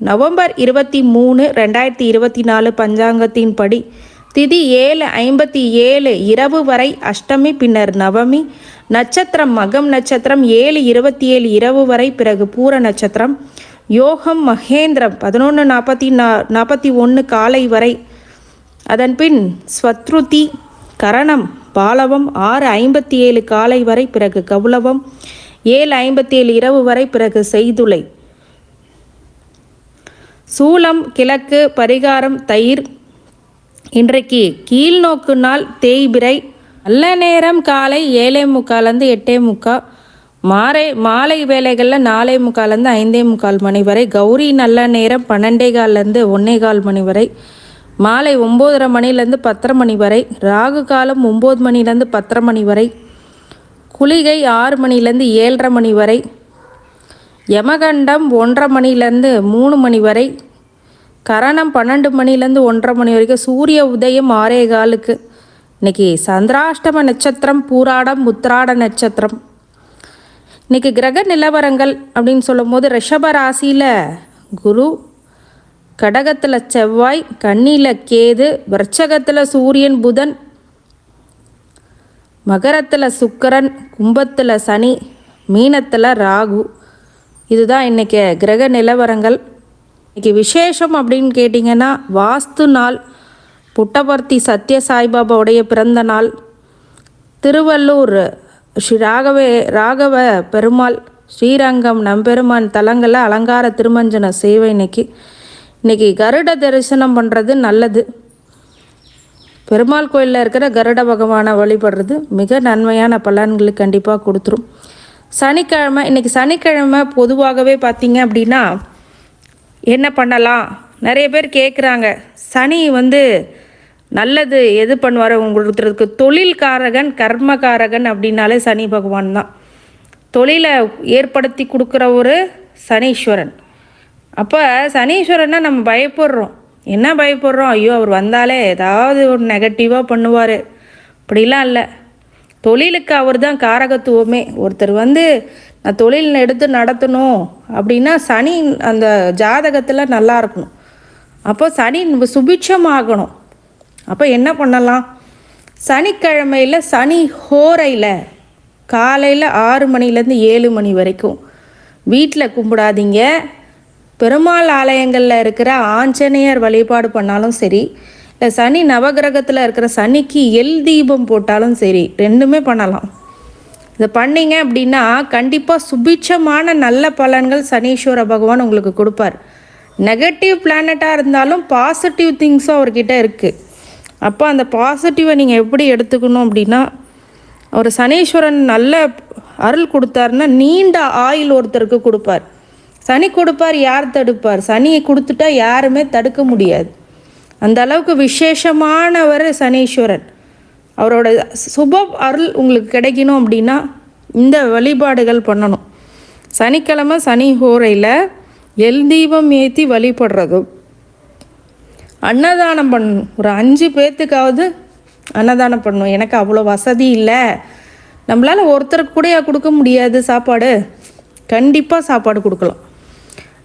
November இருபத்தி மூணு ரெண்டாயிரத்தி இருபத்தி நாலு பஞ்சாங்கத்தின் படி திதி ஏழு ஐம்பத்தி ஏழு இரவு வரை அஷ்டமி பின்னர் நவமி நட்சத்திரம் மகம் நட்சத்திரம் ஏழு இருபத்தி ஏழு இரவு வரை பிறகு பூர நட்சத்திரம் யோகம் மகேந்திரம் பதினொன்று நாற்பத்தி நா நாற்பத்தி ஒன்று காலை வரை. அதன்பின் ஸ்வத்ருதி கரணம் பாலவம் ஆறு ஐம்பத்தி ஏழு காலை வரை பிறகு கவுளவம் ஏழு ஐம்பத்தி ஏழு இரவு வரை பிறகு செய்துளை. சூளம் கிழக்கு பரிகாரம் தயிர். இன்றைக்கு கீழ்நோக்கு நாள் தேய்பிறை நல்ல நேரம் காலை ஏழே முக்கால்லேருந்து எட்டே முக்கால் மாலை மாலை வேலைகளில் நாலே முக்கால்லேருந்து ஐந்தே முக்கால் மணி வரை. கௌரி நல்ல நேரம் பன்னெண்டே கால்லேருந்து ஒன்னே கால் மணி வரை. மாலை ஒம்போதரை மணிலேருந்து பத்தரை மணி வரை. ராகு காலம் ஒம்பது மணிலேருந்து பத்தரை மணி வரை. குளிகை ஆறு மணிலேருந்து ஏழரை மணி வரை. யமகண்டம் ஒன்றரை மணிலேருந்து மூணு மணி வரை. கரணம் பன்னெண்டு மணிலேருந்து ஒன்றரை மணி வரைக்கும் சூரிய உதயம் ஆறே காலுக்கு. இன்னைக்கு சந்திராஷ்டம நட்சத்திரம் பூராடம் உத்திராட நட்சத்திரம். இன்னைக்கு கிரக நிலவரங்கள் அப்படின்னு சொல்லும்போது ரிஷப ராசியில் குரு கடகத்தில் செவ்வாய் கண்ணியில் கேது விரச்சகத்தில் சூரியன் புதன் மகரத்தில் சுக்கரன் கும்பத்தில் சனி மீனத்தில் ராகு. இதுதான் இன்றைக்கி கிரக நிலவரங்கள். இன்றைக்கி விசேஷம் அப்படின்னு கேட்டிங்கன்னா வாஸ்து நாள் புட்டபர்த்தி சத்ய சாய்பாபாவுடைய பிறந்த நாள் திருவள்ளூர் ஸ்ரீ ராகவே ராகவ பெருமாள் ஸ்ரீரங்கம் நம்பெருமான் தலங்களில் அலங்கார திருமஞ்சன சேவை இன்னைக்கு. இன்றைக்கி கருட தரிசனம் பண்ணுறது நல்லது. பெருமாள் கோயிலில் இருக்கிற கருட பகவானை வழிபடுறது மிக நன்மையான பலன்களை கண்டிப்பாக கொடுத்துரும். சனிக்கிழமை இன்னைக்கு சனிக்கிழமை பொதுவாகவே பார்த்திங்க அப்படின்னா என்ன பண்ணலாம்? நிறைய பேர் கேட்குறாங்க சனி வந்து நல்லது எது பண்ணுவார்? உங்களுக்கு தொழில்காரகன் கர்மகாரகன் அப்படின்னாலே சனி பகவான் தான். தொழிலை ஏற்படுத்தி கொடுக்குற ஒரு சனீஸ்வரன். அப்போ சனீஸ்வரன்னா நம்ம பயப்படுறோம். என்ன பயப்படுறோம்? ஐயோ அவர் வந்தாலே ஏதாவது ஒரு நெகட்டிவாக பண்ணுவார். அப்படிலாம் இல்லை. தொழிலுக்கு அவர் தான் காரகத்துவமே. ஒருத்தர் வந்து நான் தொழில் எடுத்து நடத்தணும் அப்படின்னா சனி அந்த ஜாதகத்தில் நல்லா இருக்கணும். அப்போ சனி சுபிட்சமாகணும். அப்போ என்ன பண்ணலாம்? சனிக்கிழமையில் சனி ஹோரையில் காலையில் ஆறு மணிலேருந்து ஏழு மணி வரைக்கும். வீட்டில் கும்பிடாதீங்க. பெருமாள் ஆலயங்களில் இருக்கிற ஆஞ்சநேயர் வழிபாடு பண்ணாலும் சரி சனி நவகிரகத்தில் இருக்கிற சனிக்கு எல் தீபம் போட்டாலும் சரி ரெண்டுமே பண்ணலாம். இதை பண்ணீங்க அப்படின்னா கண்டிப்பாக சுபிட்சமான நல்ல பலன்கள் சனீஸ்வர பகவான் உங்களுக்கு கொடுப்பார். நெகட்டிவ் பிளானட்டாக இருந்தாலும் பாசிட்டிவ் திங்ஸும் அவர்கிட்ட இருக்குது அப்போ அந்த பாசிட்டிவை நீங்கள் எப்படி எடுத்துக்கணும் அப்படின்னா அவர் சனீஸ்வரன் நல்ல அருள் கொடுத்தாருன்னா நீண்ட ஆயுள் ஒருத்தருக்கு கொடுப்பார். சனி கொடுப்பார் யார் தடுப்பார்? சனியை கொடுத்துட்டா யாருமே தடுக்க முடியாது. அந்த அளவுக்கு விசேஷமானவர் சனீஸ்வரன் அவரோட சுப அருள் உங்களுக்கு கிடைக்கணும் அப்படின்னா இந்த வழிபாடுகள் பண்ணணும். சனிக்கிழமை சனி ஹோரையில் எல் தீபம் ஏற்றி வழிபடுறதும் அன்னதானம் பண்ணணும். ஒரு அஞ்சு பேர்த்துக்காவது அன்னதானம் பண்ணணும். எனக்கு அவ்வளோ வசதி இல்லை. நம்மளால் ஒருத்தருக்கு கூட கொடுக்க முடியாது சாப்பாடு. கண்டிப்பாக சாப்பாடு கொடுக்கலாம்.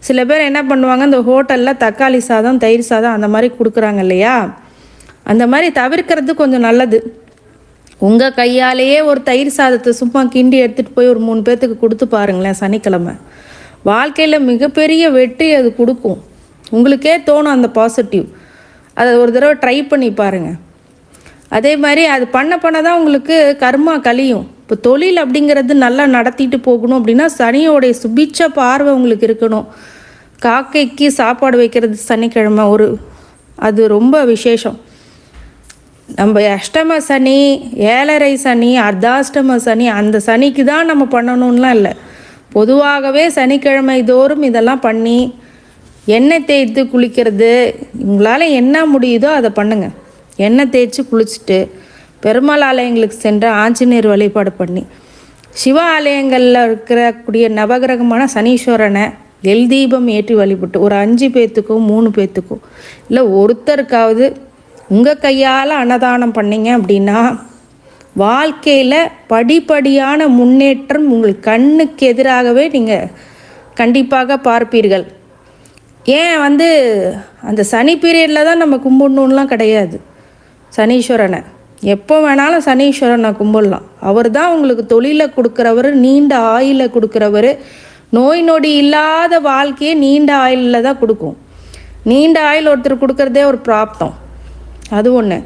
சில பேர் என்ன பண்ணுவாங்க இந்த ஹோட்டலில் தக்காளி சாதம் தயிர் சாதம் அந்த மாதிரி கொடுக்குறாங்க இல்லையா? அந்த மாதிரி தவிர்க்கிறது கொஞ்சம் நல்லது. உங்கள் கையாலேயே ஒரு தயிர் சாதத்தை சும்மா கிண்டி எடுத்துகிட்டு போய் ஒரு மூணு பேர்த்துக்கு கொடுத்து பாருங்களேன் சனிக்கிழமை. வாழ்க்கையில் மிகப்பெரிய வெற்றி அது கொடுக்கும். உங்களுக்கே தோணும் அந்த பாசிட்டிவ் அதை ஒரு தடவை ட்ரை பண்ணி பாருங்கள் அதே மாதிரி அது பண்ண பண்ண தான் உங்களுக்கு கர்மா கழியும். இப்போ தொழில் அப்படிங்கிறது நல்லா நடத்திட்டு போகணும் அப்படின்னா சனியோடைய சுபிச்ச பார்வை உங்களுக்கு இருக்கணும். காக்கைக்கு சாப்பாடு வைக்கிறது சனிக்கிழமை ஒரு அது ரொம்ப விசேஷம். நம்ம அஷ்டம சனி ஏழரை சனி அர்த்தாஷ்டம சனி அந்த சனிக்கு தான் நம்ம பண்ணணும்லாம் இல்லை. பொதுவாகவே சனிக்கிழமை தோறும் இதெல்லாம் பண்ணி எண்ணெய் தேய்த்து குளிக்கிறது உங்களால் என்ன முடியுதோ அதை பண்ணுங்கள் எண்ணெய் தேய்ச்சி குளிச்சுட்டு பெருமாள் ஆலயங்களுக்கு சென்று ஆஞ்சநேயர் வழிபாடு பண்ணி. சிவ ஆலயங்களில் இருக்கக்கூடிய நவகிரகமான சனீஸ்வரனை எல் தீபம் ஏற்றி வழிபட்டு ஒரு அஞ்சு பேர்த்துக்கோ மூணு பேர்த்துக்கோ இல்லை ஒருத்தருக்காவது உங்கள் கையால் அன்னதானம் பண்ணீங்க அப்படின்னா வாழ்க்கையில் படிப்படியான முன்னேற்றம் உங்கள் கண்ணுக்கு எதிராகவே நீங்கள் கண்டிப்பாக பார்ப்பீர்கள். ஏன் வந்து அந்த சனி பீரியடில் தான் நம்ம கும்பிடணுன்லாம் கிடையாது. சனீஸ்வரனை. எப்போ வேணாலும் சனீஸ்வரனை கும்பிடலாம். அவர் தான் உங்களுக்கு தொழிலை கொடுக்குறவர் நீண்ட ஆயில கொடுக்குறவர். நோய் நொடி இல்லாத வாழ்க்கையை நீண்ட ஆயிலில் தான் கொடுக்கும். நீண்ட ஆயில் ஒருத்தர் கொடுக்குறதே ஒரு பிராப்தம். அது ஒன்று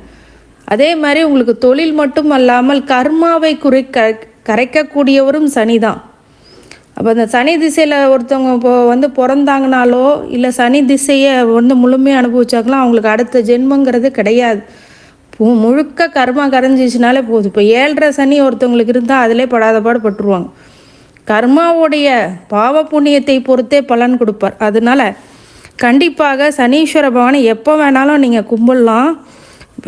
அதே மாதிரி உங்களுக்கு தொழில் மட்டும் அல்லாமல் கர்மாவை குறை க கரைக்கக்கூடியவரும் சனி தான். அப்போ அந்த சனி திசையில் ஒருத்தவங்க இப்போ வந்து பிறந்தாங்கனாலோ இல்லை சனி திசையை வந்து முழுமையாக அனுபவிச்சாங்களோ அவங்களுக்கு அடுத்த ஜென்மங்கிறது கிடையாது. பூ முழுக்க கர்மா கரைஞ்சிச்சுனாலே போதும். இப்போ ஏழரை சனி ஒருத்தவங்களுக்கு இருந்தால் அதிலே படாத பாடு பட்டுருவாங்க. கர்மாவுடைய பாவ புண்ணியத்தை பொறுத்தே பலன் கொடுப்பார். அதனால கண்டிப்பாக சனீஸ்வர பகவானை எப்போ வேணாலும் நீங்கள் கும்பிடலாம்.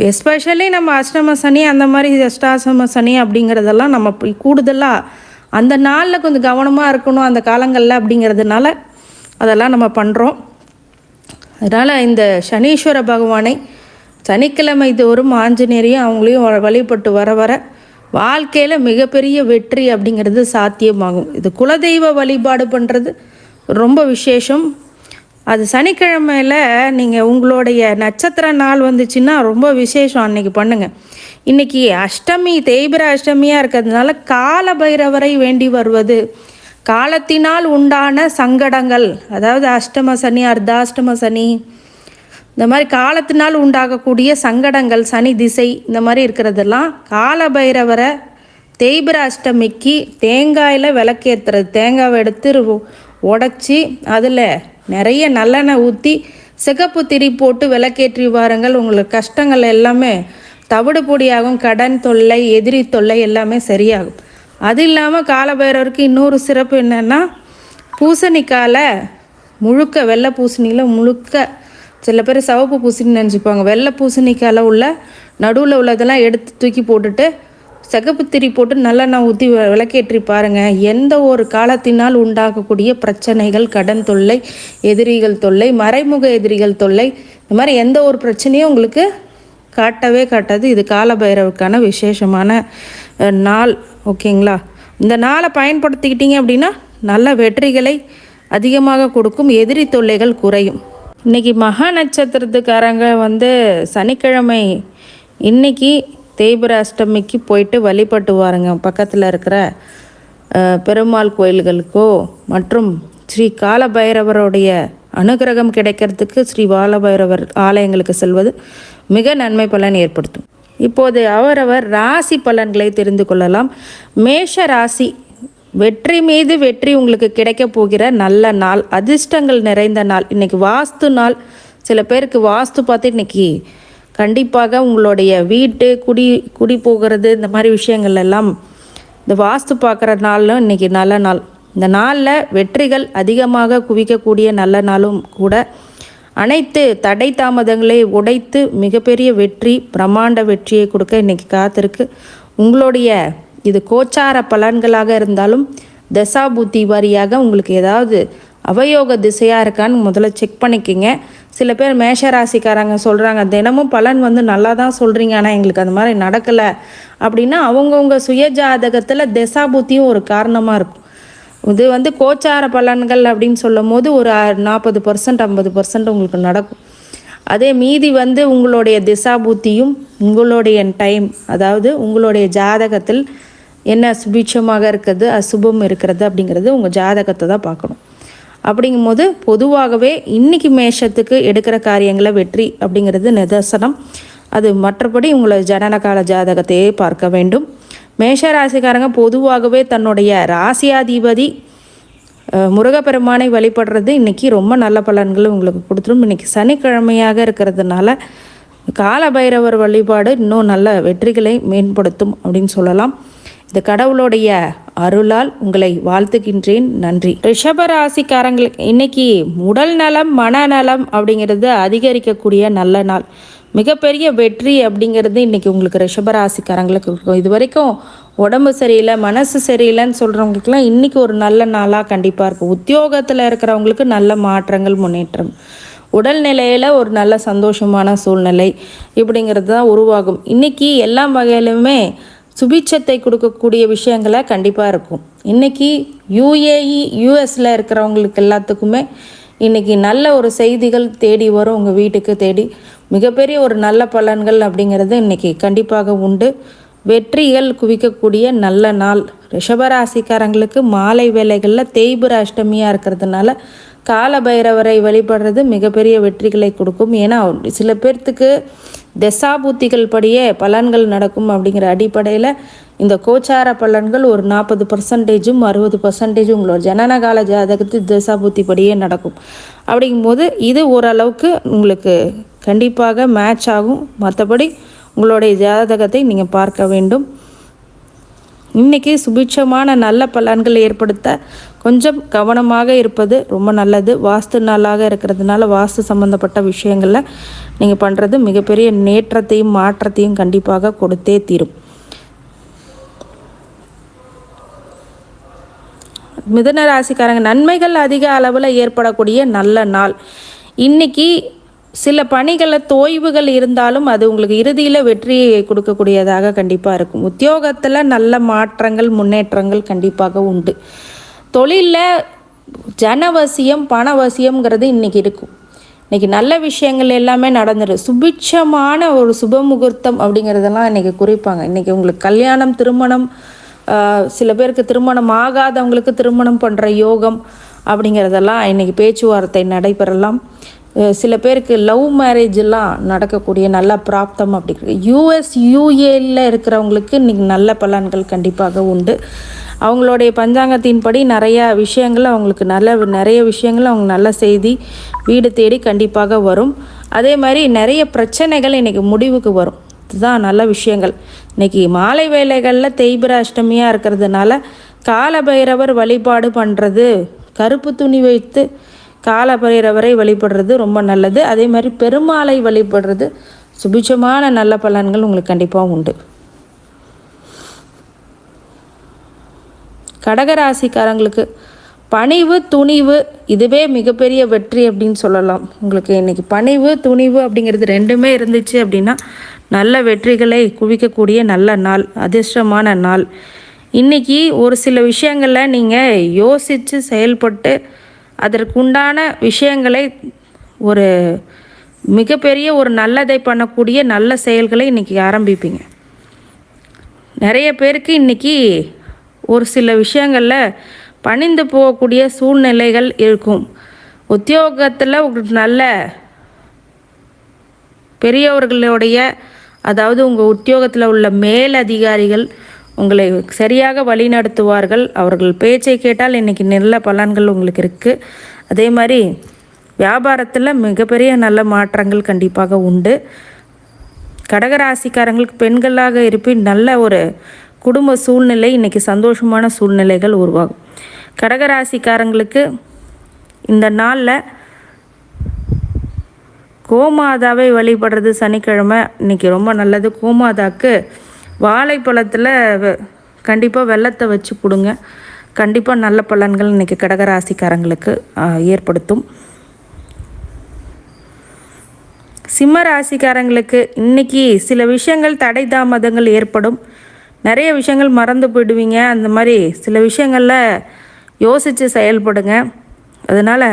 எஸ்பெஷலி நம்ம அஷ்டம சனி அந்த மாதிரி அஷ்டாசம சனி அப்படிங்கிறதெல்லாம் நம்ம கூடுதலாக அந்த நாளில் கொஞ்சம் கவனமாக இருக்கணும் அந்த காலங்களில் அப்படிங்கிறதுனால அதெல்லாம் நம்ம பண்ணுறோம் அதனால் இந்த சனீஸ்வர பகவானை சனிக்கிழமை தோறும் ஆஞ்சநேயரையும் அவங்களையும் வ- வழிபட்டு வர வர வாழ்க்கையில் மிகப்பெரிய வெற்றி அப்படிங்கிறது சாத்தியமாகும். இது குலதெய்வ வழிபாடு பண்ணுறது ரொம்ப விசேஷம். அது சனிக்கிழமையில் நீங்கள் உங்களுடைய நட்சத்திர நாள் வந்துச்சுன்னா ரொம்ப விசேஷம் அன்னைக்கு பண்ணுங்கள் இன்றைக்கி அஷ்டமி தேய்பிர அஷ்டமியாக இருக்கிறதுனால கால பைரவரை வேண்டி வருவது. காலத்தினால் உண்டான சங்கடங்கள் அதாவது அஷ்டம சனி அர்த்தாஷ்டம சனி இந்த மாதிரி காலத்தினால் உண்டாகக்கூடிய சங்கடங்கள் சனி திசை இந்த மாதிரி இருக்கிறதெல்லாம் கால பைரவரை தேய்பிர அஷ்டமிக்கு தேங்காயில் விளக்கேற்றுறது தேங்காவை எடுத்து உடச்சி அதில் நிறைய நல்லெண்ணெய் ஊற்றி சிகப்பு திரி போட்டு விளக்கேற்றி வாருங்கள். உங்களுக்கு கஷ்டங்கள் எல்லாமே தவிடு பொடியாகும் கடன் தொல்லை எதிரி தொல்லை எல்லாமே சரியாகும். அது இல்லாமல் காலபைரவருக்கு இன்னொரு சிறப்பு என்னென்னா பூசணிக்கால முழுக்க வெள்ளை பூசணியில் முழுக்க சில பேர் சிவப்பு பூசணின்னு நினச்சிப்பாங்க வெள்ளை பூசணிக்கால உள்ள நடுவில் உள்ளதெல்லாம் எடுத்து தூக்கி போட்டுட்டு சிகப்பு திரி போட்டு நல்லெண்ணெய் ஊற்றி விளக்கேற்றி பாருங்கள் எந்த ஒரு காலத்தினால் உண்டாகக்கூடிய பிரச்சனைகள் கடன் தொல்லை எதிரிகள் தொல்லை மறைமுக எதிரிகள் தொல்லை இந்த மாதிரி எந்த ஒரு பிரச்சனையும் உங்களுக்கு காட்டவே காட்டாது. இது காலபைரவுக்கான விசேஷமான நாள். ஓகேங்களா? இந்த நாளை பயன்படுத்திக்கிட்டீங்க அப்படின்னா நல்ல வெற்றிகளை அதிகமாக கொடுக்கும். எதிரி தொல்லைகள் குறையும். இன்னைக்கு மகா நட்சத்திரத்துக்காரங்க வந்து சனிக்கிழமை இன்னைக்கு தேய்பிர அஷ்டமிக்கு போயிட்டு வழிபட்டு வாருங்க பக்கத்தில் இருக்கிற பெருமாள் கோயில்களுக்கோ மற்றும் ஸ்ரீ காலபைரவருடைய அனுகிரகம் கிடைக்கிறதுக்கு ஸ்ரீ பாலபைரவர் ஆலயங்களுக்கு செல்வது மிக நன்மை பலன் ஏற்படுத்தும். இப்போது அவரவர் ராசி பலன்களை தெரிந்து கொள்ளலாம். மேஷ ராசி வெற்றி மீது வெற்றி உங்களுக்கு கிடைக்க போகிற நல்ல நாள் அதிர்ஷ்டங்கள் நிறைந்த நாள். இன்றைக்கி வாஸ்து நாள். சில பேருக்கு வாஸ்து பார்த்து இன்றைக்கி கண்டிப்பாக உங்களுடைய வீட்டு குடி குடி போகிறது இந்த மாதிரி விஷயங்கள் எல்லாம் இந்த வாஸ்து பார்க்குற நாளும் இன்னைக்கு நல்ல நாள். இந்த நாளில் வெற்றிகள் அதிகமாக குவிக்கக்கூடிய நல்ல நாளும் கூட அனைத்து தடை தாமதங்களை உடைத்து மிகப்பெரிய வெற்றி பிரம்மாண்ட வெற்றியை கொடுக்க இன்றைக்கி காத்திருக்கு. உங்களுடைய இது கோச்சார பலன்களாக இருந்தாலும் தசாபூத்தி வாரியாக உங்களுக்கு ஏதாவது அவயோக திசையாக இருக்கான்னு முதல்ல செக் பண்ணிக்கோங்க. சில பேர் மேஷ ராசிக்காரங்க சொல்கிறாங்க தினமும் பலன் வந்து நல்லா தான் சொல்கிறீங்க ஆனால் எங்களுக்கு அந்த மாதிரி நடக்கலை அப்படின்னா அவங்கவுங்க சுய ஜாதகத்தில் ஒரு காரணமாக இருக்கும். இது வந்து கோச்சார பலன்கள் அப்படின்னு சொல்லும் போது ஒரு நாற்பது பர்சன்ட் ஐம்பது பர்சன்ட் உங்களுக்கு நடக்கும். அதே மீதி வந்து உங்களுடைய திசா புத்தியும் உங்களுடைய டைம் அதாவது உங்களுடைய ஜாதகத்தில் என்ன சுபிட்சமாக இருக்கிறது அசுபம் இருக்கிறது அப்படிங்கிறது உங்கள் ஜாதகத்தை தான் பார்க்கணும். அப்படிங்கும்போது பொதுவாகவே இன்னைக்கு மேஷத்துக்கு எடுக்கிற காரியங்களை வெற்றி அப்படிங்கிறது நிதர்சனம். அது மற்றபடி உங்களை ஜனனகால ஜாதகத்தையே பார்க்க வேண்டும். மேஷ ராசிக்காரங்க பொதுவாகவே தன்னுடைய ராசியாதிபதி முருகப்பெருமானை வழிபடுறது இன்னைக்கு ரொம்ப நல்ல பலன்களை உங்களுக்கு கொடுத்துரும். இன்னைக்கு சனிக்கிழமையாக இருக்கிறதுனால கால பைரவர் வழிபாடு இன்னும் நல்ல வெற்றிகளை மேம்படுத்தும் அப்படின்னு சொல்லலாம். இந்த கடவுளுடைய அருளால் உங்களை வாழ்த்துகின்றேன். நன்றி. ரிஷபராசிக்காரங்களுக்கு இன்னைக்கு உடல் நலம் மனநலம் அப்படிங்கிறது அதிகரிக்கக்கூடிய நல்ல நாள். மிகப்பெரிய வெற்றி அப்படிங்கிறது இன்னைக்கு உங்களுக்கு ரிஷபராசிக்காரங்களுக்கு இருக்கும். இது வரைக்கும் உடம்பு சரியில்லை மனசு சரியில்லைன்னு சொல்கிறவங்களுக்குலாம் இன்றைக்கி ஒரு நல்ல நாளாக கண்டிப்பாக இருக்கும். உத்தியோகத்தில் இருக்கிறவங்களுக்கு நல்ல மாற்றங்கள் முன்னேற்றம். உடல்நிலையில் ஒரு நல்ல சந்தோஷமான சூழ்நிலை இப்படிங்கிறது தான் உருவாகும். இன்றைக்கி எல்லா வகையிலுமே சுபிட்சத்தை கொடுக்கக்கூடிய விஷயங்களை கண்டிப்பாக இருக்கும். இன்றைக்கி யூஏஇ யூஎஸில் இருக்கிறவங்களுக்கு எல்லாத்துக்குமே இன்றைக்கி நல்ல ஒரு செய்திகள் தேடி வரும் உங்கள் வீட்டுக்கு தேடி. மிகப்பெரிய ஒரு நல்ல பலன்கள் அப்படிங்கிறது இன்றைக்கி கண்டிப்பாக உண்டு. வெற்றிகள் குவிக்கக்கூடிய நல்ல நாள். ரிஷபராசிக்காரங்களுக்கு மாலை வேலைகளில் தேய்புர அஷ்டமியாக இருக்கிறதுனால கால பைரவரை வழிபடுறது மிகப்பெரிய வெற்றிகளை கொடுக்கும். ஏன்னா சில பேர்த்துக்கு தசாபூத்திகள் படியே பலன்கள் நடக்கும் அப்படிங்கிற அடிப்படையில் இந்த கோச்சார பலன்கள் ஒரு நாற்பது பர்சன்டேஜும் அறுபது பர்சன்டேஜும் உங்களோட ஜனனகால ஜாதகத்தில் தசாபூத்தி படியே நடக்கும். அப்படிங்கும்போது இது ஓரளவுக்கு உங்களுக்கு கண்டிப்பாக மேட்ச் ஆகும். மற்றபடி உங்களுடைய ஜாதகத்தை நீங்கள் பார்க்க வேண்டும். இன்றைக்கி சுபிட்சமான நல்ல பலன்கள் ஏற்படுத்த கொஞ்சம் கவனமாக இருப்பது ரொம்ப நல்லது. வாஸ்து நாளாக இருக்கிறதுனால வாஸ்து சம்மந்தப்பட்ட விஷயங்களில் நீங்கள் பண்ணுறது மிகப்பெரிய நேற்றத்தையும் மாற்றத்தையும் கண்டிப்பாக கொடுத்தே தீரும். மிதன ராசிக்காரங்க நன்மைகள் அதிக அளவில் ஏற்படக்கூடிய நல்ல நாள். இன்னைக்கு சில பணிகளில் தோய்வுகள் இருந்தாலும் அது உங்களுக்கு இறுதியில் வெற்றியை கொடுக்கக்கூடியதாக கண்டிப்பாக இருக்கும். உத்தியோகத்தில் நல்ல மாற்றங்கள் முன்னேற்றங்கள் கண்டிப்பாக உண்டு. தொழிலில் ஜனவசியம் பணவசியம்ங்கிறது இன்றைக்கி இருக்கும் இன்றைக்கி நல்ல விஷயங்கள் எல்லாமே நடந்துடும் சுபிட்சமான ஒரு சுப முகூர்த்தம் அப்படிங்கிறதெல்லாம் இன்றைக்கி குறிப்பாங்க. இன்றைக்கி உங்களுக்கு கல்யாணம் திருமணம் சில பேருக்கு திருமணம் ஆகாதவங்களுக்கு திருமணம் பண்ணுற யோகம் அப்படிங்கிறதெல்லாம் இன்றைக்கி பேச்சுவார்த்தை நடைபெறலாம். சில பேருக்கு லவ் மேரேஜெல்லாம் நடக்கக்கூடிய நல்ல பிராப்தம் அப்படிங்கிறது யூஎஸ் யூஏல இருக்கிறவங்களுக்கு இன்றைக்கி நல்ல பலன்கள் கண்டிப்பாக உண்டு. அவங்களுடைய பஞ்சாங்கத்தின்படி நிறையா விஷயங்கள் அவங்களுக்கு நல்ல நிறைய விஷயங்கள் அவங்க நல்ல செய்தி வீடு தேடி கண்டிப்பாக வரும். அதே மாதிரி நிறைய பிரச்சனைகள் இன்றைக்கி முடிவுக்கு வரும். இதுதான் நல்ல விஷயங்கள். இன்றைக்கி மாலை வேலைகளில் தேய்பிர அஷ்டமியாக இருக்கிறதுனால காலபைரவர் வழிபாடு பண்ணுறது கருப்பு துணி வைத்து காலபைரவரை வழிபடுறது ரொம்ப நல்லது. அதே மாதிரி பெருமாளை வழிபடுறது சுபிட்சமான நல்ல பலன்கள் உங்களுக்கு கண்டிப்பாக உண்டு. கடகராசிக்காரங்களுக்கு பணிவு துணிவு இதுவே மிகப்பெரிய வெற்றி அப்படின்னு சொல்லலாம். உங்களுக்கு இன்றைக்கி பணிவு துணிவு அப்படிங்கிறது ரெண்டுமே இருந்துச்சு அப்படின்னா நல்ல வெற்றிகளை குவிக்கக்கூடிய நல்ல நாள் அதிர்ஷ்டமான நாள். இன்றைக்கி ஒரு சில விஷயங்களில் நீங்கள் யோசித்து செயல்பட்டு அதற்குண்டான விஷயங்களை ஒரு மிகப்பெரிய ஒரு நல்லதை பண்ணக்கூடிய நல்ல செயல்களை இன்றைக்கி ஆரம்பிப்பீங்க. நிறைய பேருக்கு இன்றைக்கி ஒரு சில விஷயங்களில் பணிந்து போகக்கூடிய சூழ்நிலைகள் இருக்கும். உத்தியோகத்தில் உங்களுக்கு நல்ல பெரியவர்களுடைய அதாவது உங்கள் உத்தியோகத்தில் உள்ள மேல் அதிகாரிகள் உங்களை சரியாக வழிநடத்துவார்கள் அவர்கள் பேச்சை கேட்டால் இன்றைக்கி நல்ல பலன்கள் உங்களுக்கு இருக்குது அதே மாதிரி வியாபாரத்தில் மிகப்பெரிய நல்ல மாற்றங்கள் கண்டிப்பாக உண்டு. கடகராசிக்காரங்களுக்கு பெண்களாக இருப்பின் நல்ல ஒரு குடும்ப சூழ்நிலை இன்றைக்கி சந்தோஷமான சூழ்நிலைகள் உருவாகும். கடகராசிக்காரங்களுக்கு இந்த நாளில் கோமாதாவை வழிபடுறது சனிக்கிழமை இன்றைக்கி ரொம்ப நல்லது. கோமாதாக்கு வாழைப்பழத்தில் கண்டிப்பாக வெள்ளத்தை வச்சு கொடுங்க. கண்டிப்பாக நல்ல பலன்கள் இன்றைக்கி கடகராசிக்காரங்களுக்கு ஏற்படுத்தும். சிம்ம ராசிக்காரங்களுக்கு இன்றைக்கி சில விஷயங்கள் தடை தாமதங்கள் ஏற்படும். நிறைய விஷயங்கள் மறந்து போயிடுவீங்க. அந்த மாதிரி சில விஷயங்களில் யோசித்து செயல்படுங்க. அதனால்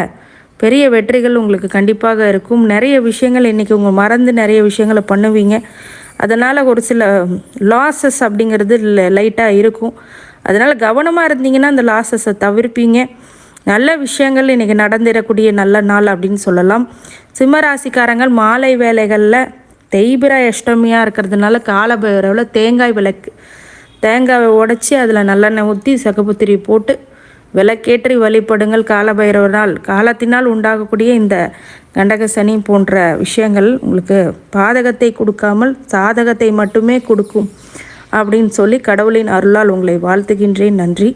பெரிய வெற்றிகள் உங்களுக்கு கண்டிப்பாக இருக்கும். நிறைய விஷயங்கள் இன்றைக்கி உங்கள் மறந்து நிறைய விஷயங்களை பண்ணுவீங்க. அதனால் ஒரு சில லாஸஸ் அப்படிங்கிறது லைட்டாக இருக்கும். அதனால் கவனமாக இருந்தீங்கன்னா அந்த லாஸஸை தவிர்ப்பீங்க. நல்ல விஷயங்கள் இன்றைக்கி நடந்திடக்கூடிய நல்ல நாள் அப்படின்னு சொல்லலாம். சிம்மராசிக்காரங்கள் மாலை வேலைகளில் தெய்பிர அஷ்டமியாக இருக்கிறதுனால காலபைரவில் தேங்காய் விளக்கு தேங்காவை உடச்சி அதில் நல்லெண்ணெய் ஊற்றி சகப்புத்திரி போட்டு விளக்கேற்றி வழிபடுங்கள். காலபைரவனால் காலத்தினால் உண்டாகக்கூடிய இந்த கண்டக சனி போன்ற விஷயங்கள் உங்களுக்கு பாதகத்தை கொடுக்காமல் சாதகத்தை மட்டுமே கொடுக்கும் அப்படின்னு சொல்லி கடவுளின் அருளால் உங்களை வாழ்த்துகின்றேன். நன்றி.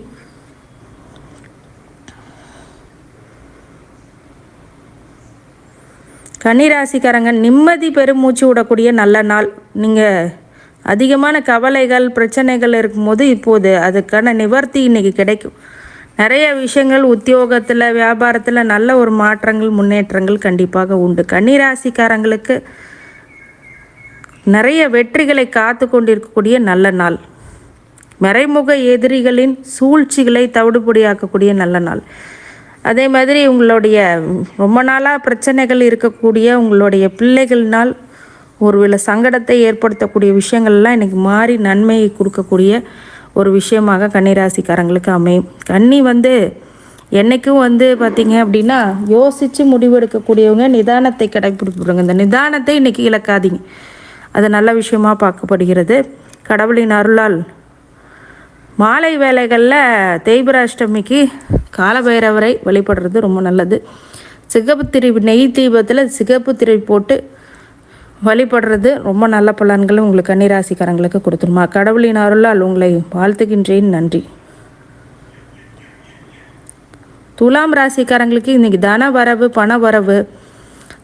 கன்னிராசிக்காரங்க நிம்மதி பெருமூச்சு விடக்கூடிய நல்ல நாள். நீங்கள் அதிகமான கவலைகள் பிரச்சனைகள் இருக்கும்போது இப்போது அதுக்கான நிவர்த்தி இன்றைக்கி கிடைக்கும். நிறைய விஷயங்கள் உத்தியோகத்தில் வியாபாரத்தில் நல்ல ஒரு மாற்றங்கள் முன்னேற்றங்கள் கண்டிப்பாக உண்டு. கன்னிராசிக்காரங்களுக்கு நிறைய வெற்றிகளை காத்து கொண்டிருக்கக்கூடிய நல்ல நாள். மறைமுக எதிரிகளின் சூழ்ச்சிகளை தவிடுபடியாக்கக்கூடிய நல்ல நாள். அதே மாதிரி உங்களுடைய ரொம்ப நாளாக பிரச்சனைகள் இருக்கக்கூடிய உங்களுடைய பிள்ளைகள்னால் ஒருவேளை சங்கடத்தை ஏற்படுத்தக்கூடிய விஷயங்கள்லாம் இன்றைக்கி மாறி நன்மையை கொடுக்கக்கூடிய ஒரு விஷயமாக கன்னிராசிக்காரங்களுக்கு அமையும். கன்னி வந்து என்றைக்கும் வந்து பார்த்திங்க அப்படின்னா யோசித்து முடிவெடுக்கக்கூடியவங்க நிதானத்தை கடைப்பிடிப்படுங்க இந்த நிதானத்தை இன்றைக்கி இழக்காதீங்க. அது நல்ல விஷயமாக பார்க்கப்படுகிறது. கடவுளின் அருளால் மாலை வேலைகளில் தேய்பிராஷ்டமிக்கு காலபைரவரை வழிபடுறது ரொம்ப நல்லது. சிகப்பு திரி நெய் தீபத்தில் சிகப்பு திரை போட்டு வழிபடுறது ரொம்ப நல்ல பலன்களும் உங்களுக்கு கன்னிராசிக்காரங்களுக்கு கொடுத்துருமா. கடவுளின் அருளால் உங்களை வாழ்த்துகின்றேன். நன்றி. துலாம் ராசிக்காரங்களுக்கு இன்றைக்கி தன வரவு பண வரவு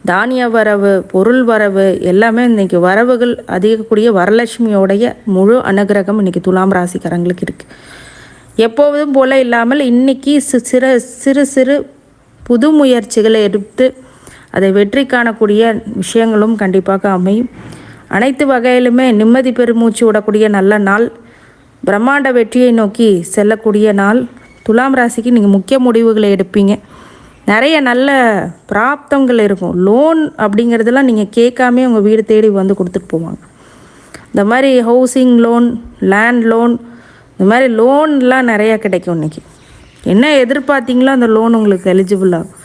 தானிய வரவு பொருள் வரவு எல்லாமே இன்றைக்கி வரவுகள் அதிகக்கூடிய வரலட்சுமியோடைய முழு அனுகிரகம் இன்றைக்கி துலாம் ராசிக்காரங்களுக்கு இருக்குது எப்போதும் போல் இல்லாமல் இன்றைக்கி சிறு சிறு சிறு புது முயற்சிகளை எடுத்து அதை வெற்றி காணக்கூடிய விஷயங்களும் கண்டிப்பாக அமையும். அனைத்து வகையிலுமே நிம்மதி பெருமூச்சு விடக்கூடிய நல்ல நாள் பிரம்மாண்ட வெற்றியை நோக்கி செல்லக்கூடிய நாள். துலாம் ராசிக்கு நீங்கள் முக்கிய முடிவுகளை எடுப்பீங்க. நிறைய நல்ல பிராப்தங்கள் இருக்கும். லோன் அப்படிங்கிறதெல்லாம் நீங்கள் கேட்காமே உங்கள் வீடு தேடி வந்து கொடுத்துட்டு போவாங்க. இந்த மாதிரி ஹவுசிங் லோன் லேண்ட் லோன் இந்த மாதிரி லோன்லாம் நிறையா கிடைக்கும் இன்றைக்கி என்ன எதிர்பார்த்தீங்களோ அந்த லோன் உங்களுக்கு எலிஜிபிள் ஆகும்.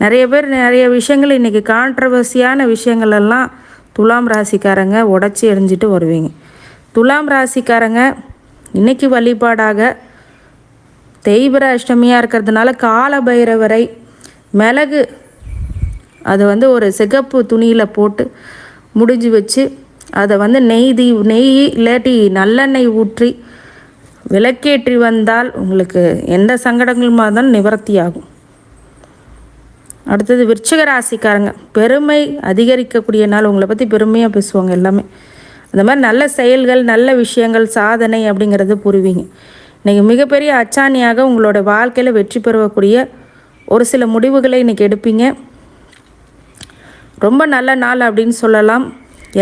நிறைய பேர் நிறைய விஷயங்கள் இன்றைக்கி கான்ட்ரவர்சியான விஷயங்கள் எல்லாம் துலாம் ராசிக்காரங்க உடச்சி எரிஞ்சிட்டு வருவீங்க. துலாம் ராசிக்காரங்க இன்றைக்கி வழிபாடாக தெய்வர அஷ்டமியாக இருக்கிறதுனால கால பைரவரை மிளகு அதை வந்து ஒரு சிகப்பு துணியில் போட்டு முடிஞ்சு வச்சு அதை வந்து நெய் தீ நெய் இல்லாட்டி நல்லெண்ணெய் ஊற்றி விளக்கேற்றி வந்தால் உங்களுக்கு எந்த சங்கடங்களுமா இருந்தாலும் நிவர்த்தி ஆகும் அடுத்தது விருச்சிக ராசிக்காரங்க பெருமை அதிகரிக்கக்கூடிய நாள். உங்களை பற்றி பெருமையாக பேசுவாங்க எல்லாமே. அந்த மாதிரி நல்ல செயல்கள் நல்ல விஷயங்கள் சாதனை அப்படிங்கிறது புரிவீங்க. இன்றைக்கி மிகப்பெரிய அச்சாணியாக உங்களோட வாழ்க்கையில் வெற்றி பெறக்கூடிய ஒரு சில முடிவுகளை இன்றைக்கி எடுப்பீங்க. ரொம்ப நல்ல நாள் அப்படின்னு சொல்லலாம்.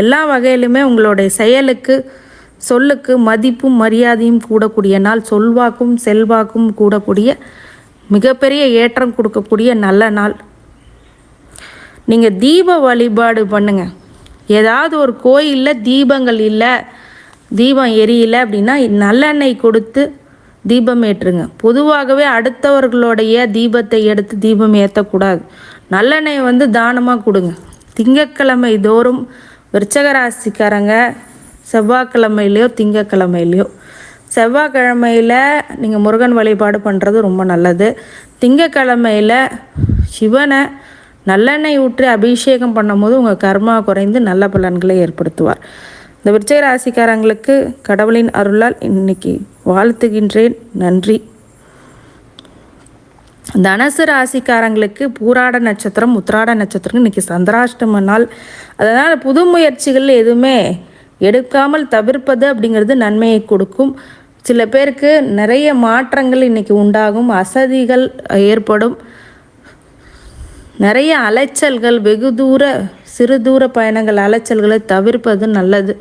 எல்லா வகையிலுமே உங்களுடைய செயலுக்கு சொல்லுக்கு மதிப்பும் மரியாதையும் கூடக்கூடிய நாள். சொல்வாக்கும் செல்வாக்கும் கூடக்கூடிய மிகப்பெரிய ஏற்றம் கொடுக்கக்கூடிய நல்ல நாள். நீங்கள் தீப வழிபாடு பண்ணுங்கள் ஏதாவது ஒரு கோயிலில் தீபங்கள் இல்லை தீபம் எரியல அப்படின்னா நல்லெண்ணெய் கொடுத்து தீபம் ஏற்றுங்க. பொதுவாகவே அடுத்தவர்களுடைய தீபத்தை எடுத்து தீபம் ஏற்றக்கூடாது நல்லெண்ணெய் வந்து தானமாக கொடுங்க. திங்கக்கிழமை தோறும் விருச்சகராசிக்காரங்க செவ்வாய்க்கிழமையிலையோ திங்கக்கிழமையிலையோ செவ்வாய்க்கிழமையில் நீங்கள் முருகன் வழிபாடு பண்ணுறது ரொம்ப நல்லது. திங்கக்கிழமையில் சிவனை நல்லெண்ணெய் ஊற்றி அபிஷேகம் பண்ணும்போது உங்கள் கர்மா குறைந்து நல்ல பலன்களை ஏற்படுத்துவார். இந்த விருச்சக ராசிக்காரங்களுக்கு கடவுளின் அருளால் இன்னைக்கு வாழ்த்துகின்றேன். நன்றி. தனுசு ராசிக்காரங்களுக்கு பூராட நட்சத்திரம் உத்திராட நட்சத்திரம் இன்னைக்கு சந்திராஷ்டம நாள். அதனால் புது முயற்சிகள் எதுவுமே எடுக்காமல் தவிர்ப்பது அப்படிங்கிறது நன்மையை கொடுக்கும். சில பேருக்கு நிறைய மாற்றங்கள் இன்றைக்கி உண்டாகும் அசதிகள் ஏற்படும். நிறைய அலைச்சல்கள் வெகு தூர சிறு தூர பயணங்கள் அலைச்சல்களை தவிர்ப்பது நல்லது.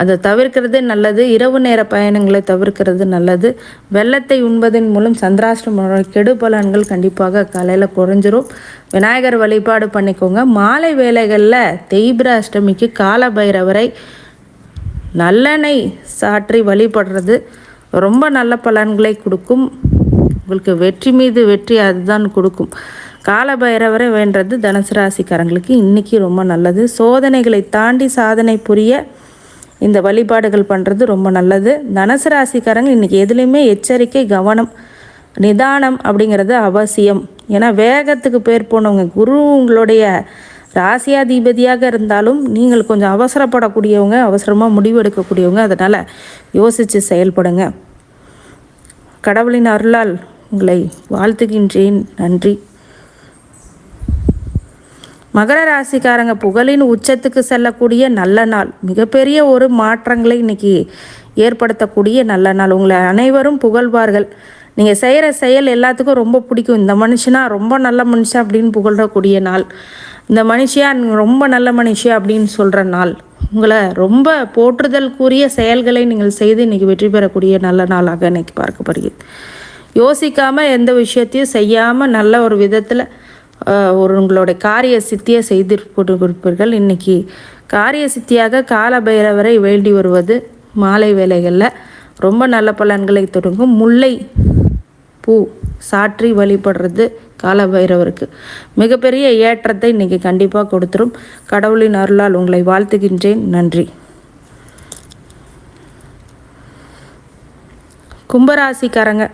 அதை தவிர்க்கிறது நல்லது. இரவு நேர பயணங்களை தவிர்க்கிறது நல்லது. வெள்ளத்தை உண்பதன் மூலம் சந்திராஷ்டமோட கெடு பலன்கள் கண்டிப்பாக காலையில் குறைஞ்சிரும். விநாயகர் வழிபாடு பண்ணிக்கோங்க. மாலை வேலைகளில் தெய்பிர அஷ்டமிக்கு கால பைரவரை நல்லெண்ணெய் சாற்றி வழிபடுறது ரொம்ப நல்ல பலன்களை கொடுக்கும். உங்களுக்கு வெற்றி மீது வெற்றி அதுதான் கொடுக்கும். கால பைரவரை வேண்டது தனுசு ராசிக்காரங்களுக்கு இன்றைக்கி ரொம்ப நல்லது. சோதனைகளை தாண்டி சாதனை புரிய இந்த வழிபாடுகள் பண்ணுறது ரொம்ப நல்லது. தனுசு ராசிக்காரங்க இன்றைக்கி எதுலேயுமே எச்சரிக்கை கவனம் நிதானம் அப்படிங்கிறது அவசியம். ஏன்னா வேகத்துக்கு பேர் போனவங்க குரு உங்களுடைய ராசியாதிபதியாக இருந்தாலும் நீங்கள் கொஞ்சம் அவசரப்படக்கூடியவங்க அவசரமாக முடிவெடுக்கக்கூடியவங்க. அதனால் யோசித்து செயல்படுங்க. கடவுளின் அருளால் உங்களை வாழ்த்துகின்றேன். நன்றி. மகர ராசிக்காரங்க புகழின் உச்சத்துக்கு செல்லக்கூடிய நல்ல நாள். மிகப்பெரிய ஒரு மாற்றங்களை இன்னைக்கு ஏற்படுத்தக்கூடிய நல்ல நாள். உங்களை அனைவரும் புகழ்வார்கள். நீங்கள் செய்கிற செயல் எல்லாத்துக்கும் ரொம்ப பிடிக்கும். இந்த மனுஷனா ரொம்ப நல்ல மனுஷன் அப்படின்னு புகழக்கூடிய நாள். இந்த மனுஷியா ரொம்ப நல்ல மனுஷியா அப்படின்னு சொல்கிற நாள். உங்களை ரொம்ப போற்றுதல்குரிய செயல்களை நீங்கள் செய்து இன்றைக்கி வெற்றி பெறக்கூடிய நல்ல நாளாக இன்னைக்கு பார்க்கப்படுகிறது. யோசிக்காமல் எந்த விஷயத்தையும் செய்யாமல் நல்ல ஒரு விதத்தில் ஒரு உங்களுடைய காரிய சித்தியை செய்து கொடுப்பீர்கள் இன்றைக்கி காரிய சித்தியாக கால பைரவரை வேண்டி வருவது மாலை வேலைகளில் ரொம்ப நல்ல பலன்களை தொடங்கும். முல்லை பூ சாற்றி வழிபடுறது கால பைரவருக்கு மிகப்பெரிய ஏற்றத்தை இன்றைக்கி கண்டிப்பாக கொடுத்துரும். கடவுளின் அருளால் உங்களை வாழ்த்துகின்றேன். நன்றி. கும்பராசிக்காரங்க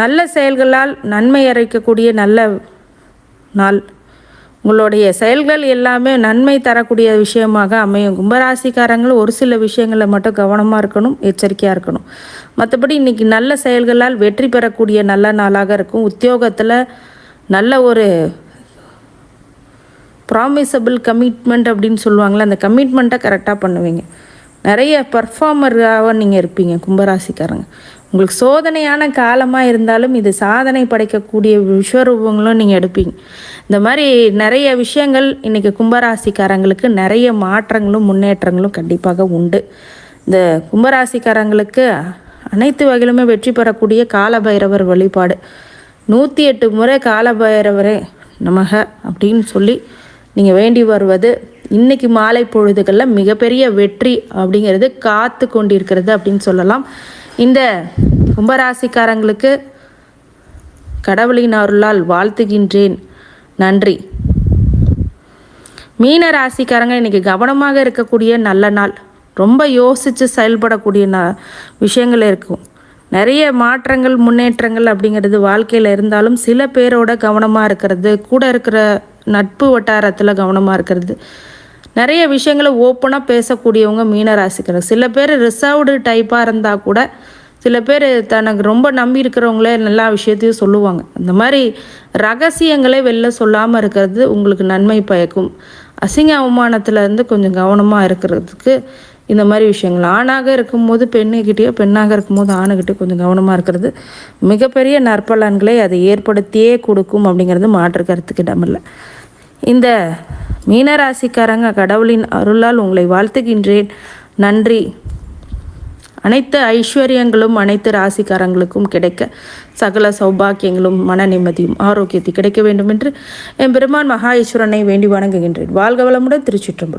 நல்ல செயல்களால் நன்மை அரைக்கக்கூடிய நல்ல நாள். உங்களுடைய செயல்கள் எல்லாமே நன்மை தரக்கூடிய விஷயமாக அமையும். கும்பராசிக்காரங்களும் ஒரு சில விஷயங்களில் மட்டும் கவனமாக இருக்கணும் எச்சரிக்கையாக இருக்கணும். மற்றபடி இன்றைக்கி நல்ல செயல்களால் வெற்றி பெறக்கூடிய நல்ல நாளாக இருக்கும். உத்தியோகத்தில் நல்ல ஒரு ப்ராமிசபிள் கமிட்மெண்ட் அப்படின்னு சொல்லுவாங்களே அந்த கமிட்மெண்ட்டை கரெக்டாக பண்ணுவீங்க. நிறைய பர்ஃபார்மராக நீங்கள் இருப்பீங்க கும்பராசிக்காரங்க. உங்களுக்கு சோதனையான காலமாக இருந்தாலும் இது சாதனை படைக்கக்கூடிய விஸ்வரூபங்களும் நீங்கள் எடுப்பீங்க. இந்த மாதிரி நிறைய விஷயங்கள் இன்றைக்கி கும்பராசிக்காரங்களுக்கு நிறைய மாற்றங்களும் முன்னேற்றங்களும் கண்டிப்பாக உண்டு. இந்த கும்பராசிக்காரங்களுக்கு அனைத்து வகையிலுமே வெற்றி பெறக்கூடிய காலபைரவர் வழிபாடு. நூற்றி எட்டு முறை காலபைரவரே நமக அப்படின்னு சொல்லி நீங்கள் வேண்டி வருவது இன்றைக்கி மாலை பொழுதுகளில் மிகப்பெரிய வெற்றி அப்படிங்கிறது காத்து கொண்டிருக்கிறது அப்படின்னு சொல்லலாம். இந்த கும்பராசிக்காரங்களுக்கு கடவுளின் அருளால் வாழ்த்துகின்றேன். நன்றி. மீன ராசிக்காரங்க இன்றைக்கி கவனமாக இருக்கக்கூடிய நல்ல நாள். ரொம்ப யோசித்து செயல்படக்கூடிய ந விஷயங்கள் இருக்கும். நிறைய மாற்றங்கள் முன்னேற்றங்கள் அப்படிங்கிறது வாழ்க்கையில் இருந்தாலும் சில பேரோட கவனமாக இருக்கிறது கூட இருக்கிற நட்பு வட்டாரத்தில் கவனமாக இருக்கிறது. நிறைய விஷயங்களை ஓப்பனாக பேசக்கூடியவங்க மீனராசிக்காரர். சில பேர் ரிசர்வ்டு டைப்பாக இருந்தால் கூட சில பேர் தனக்கு ரொம்ப நம்பி இருக்கிறவங்களே எல்லா விஷயத்தையும் சொல்லுவாங்க. அந்த மாதிரி ரகசியங்களே வெளில சொல்லாமல் இருக்கிறது உங்களுக்கு நன்மை பயக்கும். அசிங்க அவமானத்துலேருந்து கொஞ்சம் கவனமாக இருக்கிறதுக்கு இந்த மாதிரி விஷயங்கள். ஆணாக இருக்கும்போது பெண்ணுக்கிட்டேயோ பெண்ணாக இருக்கும்போது ஆணுக்கிட்டே கொஞ்சம் கவனமாக இருக்கிறது மிகப்பெரிய நற்பலன்களை அதை ஏற்படுத்தியே கொடுக்கும் அப்படிங்கிறது மாற்று கருத்துக்கு இடமில்லை. இந்த மீனராசிக்காரங்க கடவுளின் அருளால் உங்களை வாழ்த்துகின்றேன். நன்றி. அனைத்து ஐஸ்வர்யங்களும் அனைத்து ராசிக்காரங்களுக்கும் கிடைக்க சகல சௌபாக்கியங்களும் மன நிம்மதியும் ஆரோக்கியத்தை கிடைக்க வேண்டும் என்று என் பெருமான் மகா ஈஸ்வரனை வேண்டி வணங்குகின்றேன். வாழ்க வளமுடன் திருச்சிற்றம்பலம்.